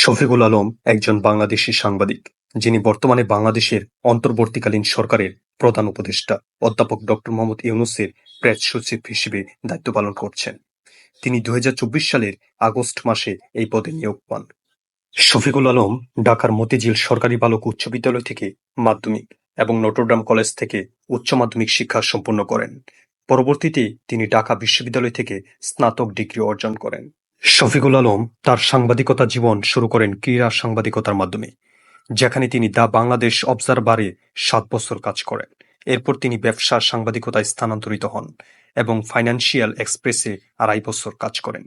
শফিকুল আলম একজন বাংলাদেশী সাংবাদিক, যিনি বর্তমানে বাংলাদেশের অন্তর্বর্তীকালীন সরকারের প্রধান উপদেষ্টা, অধ্যাপক ডক্টর মোহাম্মদ ইউনুসের প্রেস সচিব হিসেবে দায়িত্ব পালন করছেন। তিনি দু হাজার চব্বিশ সালের আগস্ট মাসে এই পদে নিয়োগ পান। শফিকুল আলম ঢাকার মতিঝিল সরকারি বালক উচ্চ বিদ্যালয় থেকে মাধ্যমিক এবং নটরডাম কলেজ থেকে উচ্চ মাধ্যমিক শিক্ষা সম্পন্ন করেন। পরবর্তীতে তিনি ঢাকা বিশ্ববিদ্যালয় থেকে স্নাতক ডিগ্রি অর্জন করেন। শফিকুল আলম তার সাংবাদিকতা জীবন শুরু করেন ক্রীড়া সাংবাদিকতার মাধ্যমে, যেখানে তিনি দ্য বাংলাদেশ অবজারভারে সাত বছর কাজ করেন। এরপর তিনি ব্যবসা সাংবাদিকতায় স্থানান্তরিত হন এবং ফাইন্যান্সিয়াল এক্সপ্রেসে আড়াই বছর কাজ করেন।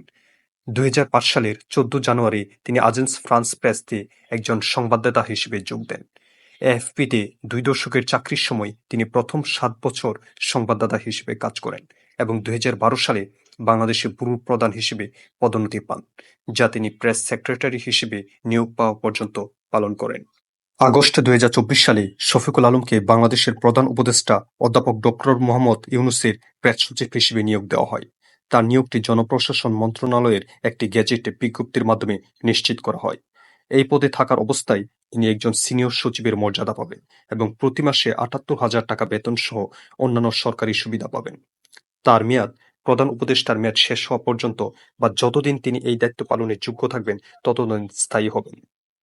দু হাজার পাঁচ সালের চোদ্দ জানুয়ারি তিনি আজেন্স ফ্রান্স প্রেসতে একজন সংবাদদাতা হিসেবে যোগ দেন। এএফপিতে দুই দশকের চাকরির সময় তিনি প্রথম সাত বছর সংবাদদাতা হিসেবে কাজ করেন এবং দু হাজার বারো সালে বাংলাদেশে ব্যুরো প্রধান হিসেবে পদোন্নতি পান, যা তিনি প্রেস সেক্রেটারি হিসেবে নিয়োগ পাওয়া পর্যন্ত পালন করেন। আগস্ট দুই হাজার চব্বিশ সালে শফিকুল আলমকে বাংলাদেশের প্রধান উপদেষ্টা অধ্যাপক ডক্টর মোহাম্মদ ইউনুসের প্রেস সচিব হিসেবে নিয়োগ দেওয়া হয়। তার নিয়োগটি জনপ্রশাসন মন্ত্রণালয়ের একটি গেজেটে বিজ্ঞপ্তির মাধ্যমে নিশ্চিত করা হয়। এই পদে থাকার অবস্থায় তিনি একজন সিনিয়র সচিবের মর্যাদা পাবেন এবং প্রতি মাসে আটাত্তর হাজার টাকা বেতন সহ অন্যান্য সরকারি সুবিধা পাবেন। তার মেয়াদ প্রধান উপদেষ্টার মেয়াদ শেষ হওয়া পর্যন্ত বা যতদিন তিনি এই দায়িত্ব পালনের যোগ্য থাকবেন, ততদিন স্থায়ী হবেন।